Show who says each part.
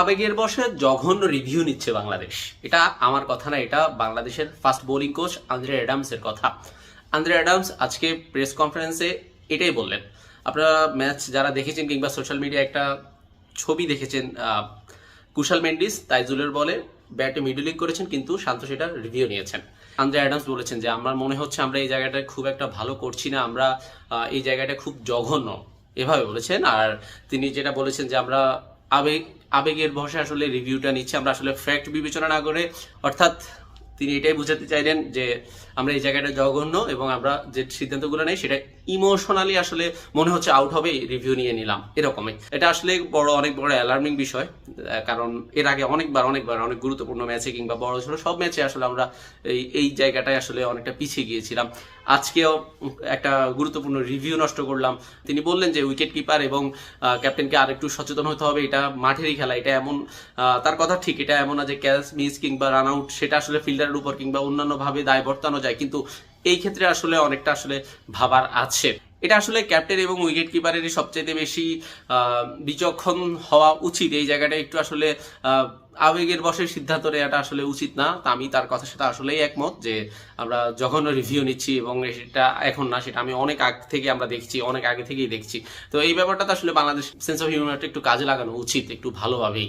Speaker 1: আবেগের বসে জঘন্য রিভিউ নিচ্ছে বাংলাদেশ। এটা আমার কথা না, এটা বাংলাদেশের ফার্স্ট বোলিং কোচ আন্দ্রে অ্যাডামসের কথা। আন্দ্রে অ্যাডামস আজকে প্রেস কনফারেন্সে এটাই বললেন। আপনারা ম্যাচ যারা দেখেছেন কিংবা সোশ্যাল মিডিয়া একটা ছবি দেখেছেন কুশাল মেন্ডিস, তাইজুলের বলে ব্যাটে মিডলিং করেছেন কিন্তু শান্ত সেটা রিভিউ নিয়েছেন। আন্দ্রে অ্যাডামস বলেছেন যে, আমার মনে হচ্ছে আমরা এই জায়গাটা খুব একটা ভালো করছি না, আমরা এই জায়গাটা খুব জঘন্য। এভাবে বলেছেন। আর তিনি যেটা বলেছেন যে, আমরা আবেগ আবেগের ভরসা আসলে রিভিউটা নিচ্ছে। আমরা আসলে ফ্যাক্ট বিবেচনা না করে অর্থাৎ তিনি এটাই বুঝাতে চাইলেন যে আমরা এই জায়গাটা জঘন্য এবং আমরা যে সিদ্ধান্তগুলো নেই সেটা ইমোশনালি আসলে মনে হচ্ছে আউট হবে রিভিউ নিয়ে নিলাম, এরকমই। এটা আসলে বড়, অনেক বড় অ্যালার্মিং বিষয় কারণ এর আগে অনেকবার অনেকবার, অনেক গুরুত্বপূর্ণ ম্যাচে কিংবা বড় ছোট সব ম্যাচে আসলে আমরা এই এই জায়গাটায় আসলে অনেকটা পিছিয়ে গিয়েছিলাম। আজকেও একটা গুরুত্বপূর্ণ রিভিউ নষ্ট করলাম। তিনি বললেন যে উইকেট কিপার এবং ক্যাপ্টেনকে আরেকটু সচেতন হতে হবে, এটা মাঠেরই খেলা, এটা এমন তার কথা ঠিক, এটা এমন না যে ক্যাচ মিস কিংবা রান আউট সেটা আসলে ফিল্ডারের উপর কিংবা অন্যান্য ভাবে দায় বর্তানো যায়, কিন্তু এই ক্ষেত্রে আসলে অনেকটা আসলে ভাবার আছে। এটা আসলে ক্যাপ্টেন এবং উইকেট কিপারেরই সবচেয়ে বেশি বিচক্ষণ হওয়া উচিত। এই জায়গাটা একটু আসলে আবেগের বসে সিদ্ধান্ত নেওয়াটা আসলে উচিত না। তা আমি তার কথার সাথে আসলেই একমত যে আমরা জঘন্য রিভিউ নিচ্ছি এবং সেটা এখন না, সেটা আমি অনেক আগ থেকে আমরা দেখছি, অনেক আগে থেকেই দেখছি। তো এই ব্যাপারটা তো আসলে বাংলাদেশ সেন্স অফ হিউমারটা একটু কাজে লাগানো উচিত, একটু ভালোভাবেই।